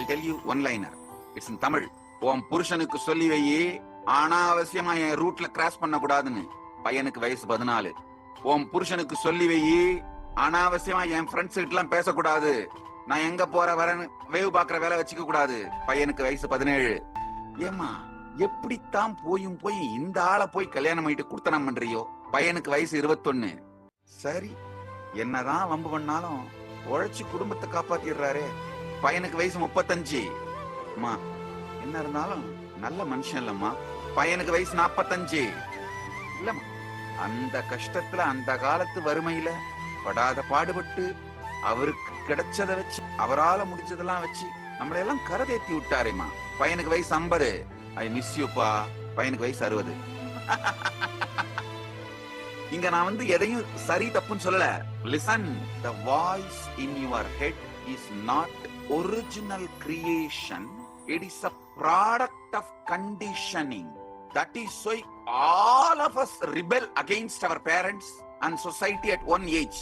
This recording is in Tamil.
I tell you one liner it's in Tamil உன் புருஷனுக்கு சொல்லி வையி அனாவசியமா என் ரூட்ல கிராஸ் பண்ண கூடாதுன்னு பையனுக்கு வயசு பதினாலு. உன் புருஷனுக்கு சொல்லி வையி அனாவசியமா என் ஃப்ரெண்ட்ஸ் கிட்ட எல்லாம் பேசக்கூடாது. நான் எங்க போற வரேன்னு வேவு பாக்குற வேலை வச்சுக்க கூடாது. பையனுக்கு வயசு பதினேழு. ஏமா எப்படித்தான் போயும் போய் இந்த ஆளை போய் கல்யாணம் பண்ணிட்டு குடுத்தனம் பண்றியோ? பையனுக்கு வயசு இருபத்தொன்னு. சரி என்னதான் வம்பு பண்ணாலும் உழைச்சு குடும்பத்தை காப்பாத்திடுறாரே. பையனுக்கு வயசு முப்பத்தஞ்சு. அம்மா என்ன இருந்தாலும் நல்ல மனுஷன் இல்லம்மா. பையனுக்கு வயசு நாப்பத்தஞ்சு. இல்லம்மா அந்த கஷ்டத்துல அந்த காலத்து வறுமையில படாத பாடுபட்டு அவருக்கு கிடைச்சதை வச்சு அவரால முடிச்சதெல்லாம் வச்சு நம்மளை எல்லாம் கரதேத்தி விட்டாரேம்மா. பையனுக்கு வயசு ஐம்பது. ஐ மிஸ் யூப்பா பையனுக்கு வயசு அறுபது. இங்க நான் வந்து எதையும் சரி தப்புன்னு சொல்லல. Listen the voice in your head is not original creation it is a product of conditioning that is why all of us rebel against our parents and society at one age